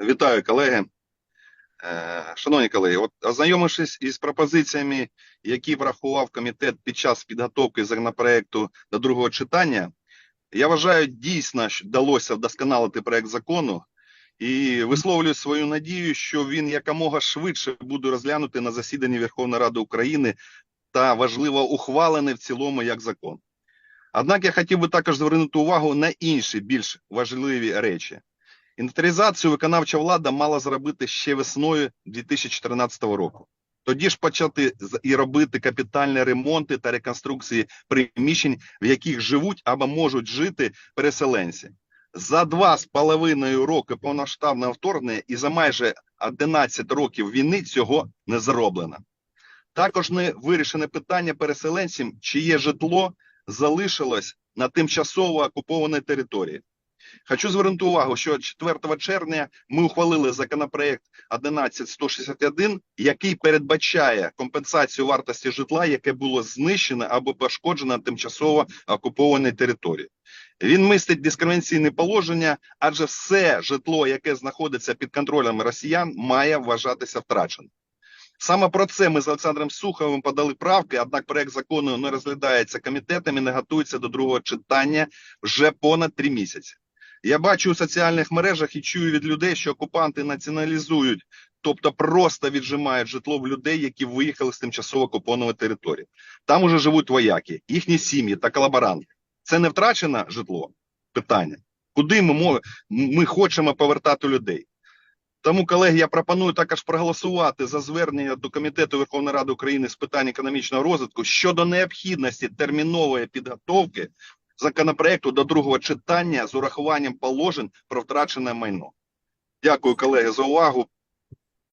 Вітаю, колеги. Е, Шановні колеги, от ознайомившись із пропозиціями, які врахував комітет під час підготовки законопроекту до другого читання, я вважаю, дійсно вдалося вдосконалити проект закону і висловлюю свою надію, що він якомога швидше буде розглянути на засіданні Верховної Ради України та важливо ухвалений в цілому як закон. Однак я хотів би також звернути увагу на інші більш важливі речі. Інвентаризацію виконавча влада мала зробити ще весною 2014 року. Тоді ж почати і робити капітальні ремонти та реконструкції приміщень, в яких живуть або можуть жити переселенці. За два з половиною роки повноштабного вторгнення і за майже 11 років війни цього не зроблено. Також не вирішене питання переселенцям, чиє житло залишилось на тимчасово окупованій території. Хочу звернути увагу, що 4 червня ми ухвалили законопроект 11161, який передбачає компенсацію вартості житла, яке було знищено або пошкоджено на тимчасово окупованій території. Він містить дискримінаційне положення, адже все житло, яке знаходиться під контролем росіян, має вважатися втраченим. Саме про це ми з Олександром Суховим подали правки, однак проект закону не розглядається комітетом і не готується до другого читання вже понад три місяці. Я бачу у соціальних мережах і чую від людей, що окупанти націоналізують, тобто просто віджимають житло в людей, які виїхали з тимчасово окупованої території. Там уже живуть вояки, їхні сім'ї та колаборанти. Це не втрачене житло? Питання. Куди ми, ми хочемо повертати людей? Тому, колеги, я пропоную також проголосувати за звернення до Комітету Верховної Ради України з питань економічного розвитку щодо необхідності термінової підготовки законопроекту до другого читання з урахуванням положень про втрачене майно. Дякую, колеги, за увагу.